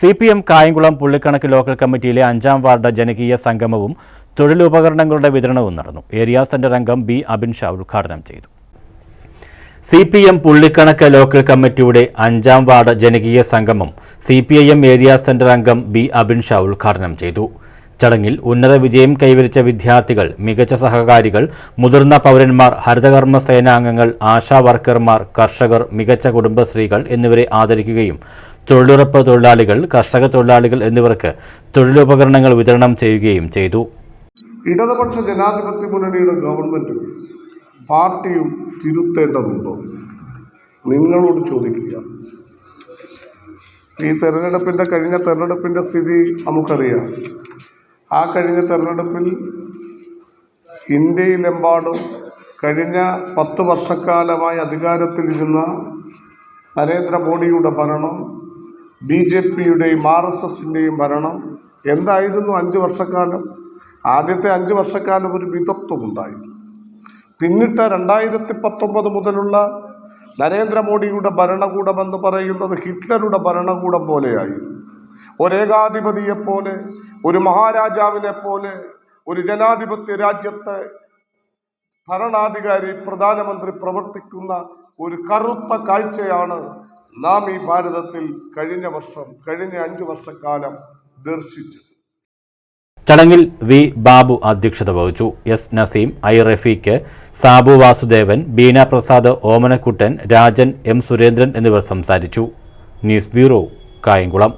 C P M Kayamkulam Pullikkanakku local കമ്മിറ്റിയിലെ അഞ്ചാം ward ജനകീയ സംഗമവും തൊഴിലുപകരണങ്ങളുടെ വിതരണവും നടന്നു. ഏരിയ സെന്റർ അംഗം ബി അബിൻ ഷാ ഉദ്ഘാടനം ചെയ്തു. C P M Pullikkanakku local കമ്മിറ്റിയുടെ അഞ്ചാം വാർഡ് ജനകീയ സംഗമം C P I M area centre അംഗം ബി അബിൻ ഷാ ഉദ്ഘാടനം ചെയ്തു. ചടങ്ങിൽ ഉന്നത വിജയം കൈവരിച്ച വിദ്യാർത്ഥികൾ മികച്ച സഹകാരികൾ മുതിർന്ന പൗരന്മാർ ഹരിതകർമ്മ സേനാംഗങ്ങൾ ആശാ വർക്കർമാർ കർഷകർ മികച്ച കുടുംബശ്രീകൾ എന്നിവരെ ആദരിക്കുകയും തൊഴിലുറപ്പ് തൊഴിലാളികൾ കർഷക തൊഴിലാളികൾ എന്നിവർക്ക് തൊഴിലുപകരണങ്ങൾ വിതരണം ചെയ്യുകയും ചെയ്തു. ഇടതുപക്ഷ ജനാധിപത്യ മുന്നണിയുടെ ഗവൺമെന്റും പാർട്ടിയും തിരുത്തേണ്ടതുണ്ടോ? നിങ്ങളോട് ചോദിക്കുക. ഈ തെരഞ്ഞെടുപ്പിന്റെ കഴിഞ്ഞ തെരഞ്ഞെടുപ്പിന്റെ സ്ഥിതി നമുക്കറിയാം. ആ കഴിഞ്ഞ തെരഞ്ഞെടുപ്പിൽ ഇന്ത്യയിലെമ്പാടും കഴിഞ്ഞ പത്ത് വർഷക്കാലമായി അധികാരത്തിലിരുന്ന നരേന്ദ്രമോദിയുടെ ഭരണം ബി ജെ പിയുടെയും ആർ എസ് എസിന്റെയും ഭരണം എന്തായിരുന്നു അഞ്ച് വർഷക്കാലം? ആദ്യത്തെ അഞ്ച് വർഷക്കാലം ഒരു മിതത്വമുണ്ടായി പിന്നിട്ട രണ്ടായിരത്തി പത്തൊമ്പത് മുതലുള്ള നരേന്ദ്രമോദിയുടെ ഭരണകൂടമെന്ന് പറയുന്നത് ഹിറ്റ്ലറുടെ ഭരണകൂടം പോലെയായി ഒരേകാധിപതിയെപ്പോലെ ഒരു മഹാരാജാവിനെ പോലെ ഒരു ജനാധിപത്യ രാജ്യത്തെ ഭരണാധികാരി പ്രധാനമന്ത്രി പ്രവർത്തിക്കുന്ന ഒരു കറുത്ത കാഴ്ചയാണ് നാം ഈ ഭാരതത്തിൽ കഴിഞ്ഞ വർഷം കഴിഞ്ഞ അഞ്ചു വർഷക്കാലം ദർശിച്ചു ചടങ്ങിൽ വി ബാബു അധ്യക്ഷത വഹിച്ചു. S Naseem I Rafeeq Sabu Vasudevan Beena Prasad Omanakuttan Rajan M Surendran എന്നിവർ സംസാരിച്ചു. News bureau Kayamkulam.